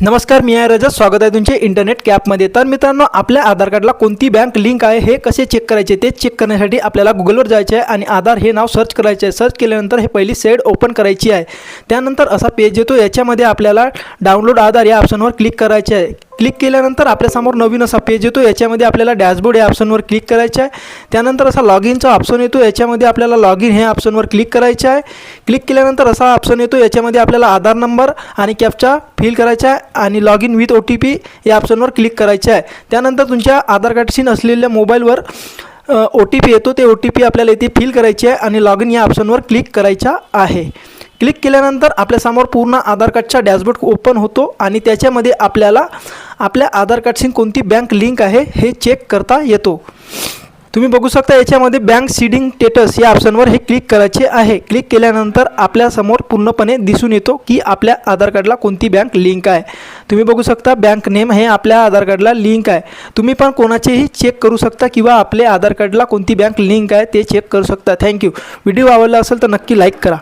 नमस्कार मी आहे रजत. स्वागत आहे तुमचे इंटरनेट कॅपमध्ये तर मित्रांनो आपल्या आधार कार्डला कोणती बँक लिंक आहे हे कसे चेक करायचे ते चेक करण्यासाठी आपल्याला गुगलवर जायचे आहे आणि आधार हे नाव सर्च करायचे आहे सर्च केल्यानंतर हे पहिली सेड ओपन करायची आहे. त्यानंतर असा पेज येतो. याच्यामध्ये आपल्याला डाउनलोड आधार या ऑप्शनवर क्लिक करायचे आहे क्लिक केल्यानंतर आपल्यासमोर नवीन असा पेज येतो. याच्यामध्ये आपल्याला डॅशबोर्ड या ऑप्शनवर क्लिक करायचं आहे. त्यानंतर असा लॉग इनचा ऑप्शन येतो. याच्यामध्ये आपल्याला लॉग इन ह्या ऑप्शनवर क्लिक करायचं आहे. क्लिक केल्यानंतर असा ऑप्शन येतो. याच्यामध्ये आपल्याला आधार नंबर आणि कॅपचा फिल करायचा आहे आणि log in with O T P या ऑप्शनवर क्लिक करायचं आहे. त्यानंतर तुमच्या आधार कार्डशी नसलेल्या मोबाईलवर ओ टी पी येतो. ते ओ टी पी आपल्याला इथे फिल करायची आहे आणि लॉग इन या ऑप्शनवर क्लिक करायचा आहे. क्लिक केल्यानंतर आपल्यासमोर पूर्ण आधार कार्डचा डॅशबोर्ड ओपन होतो आणि त्याच्यामध्ये आपल्याला आपल्या आधार कार्डशी कोणती बँक लिंक आहे हे चेक करता येतो. तुम्ही बघू शकता याच्यामध्ये बँक सीडिंग स्टेटस या ऑप्शनवर हे क्लिक करायचे आहे. क्लिक केल्यानंतर आपल्यासमोर पूर्णपणे दिसून येतो की आपल्या आधार कार्डला कोणती बँक लिंक आहे. तुम्ही बघू शकता बँक नेम हे आपल्या आधार कार्डला लिंक आहे. तुम्ही पण कोणाचेही चेक करू शकता किंवा आपल्या आधार कार्डला कोणती बँक लिंक आहे ते चेक करू शकता. थँक्यू व्हिडिओ आवडला असेल तर नक्की लाईक करा.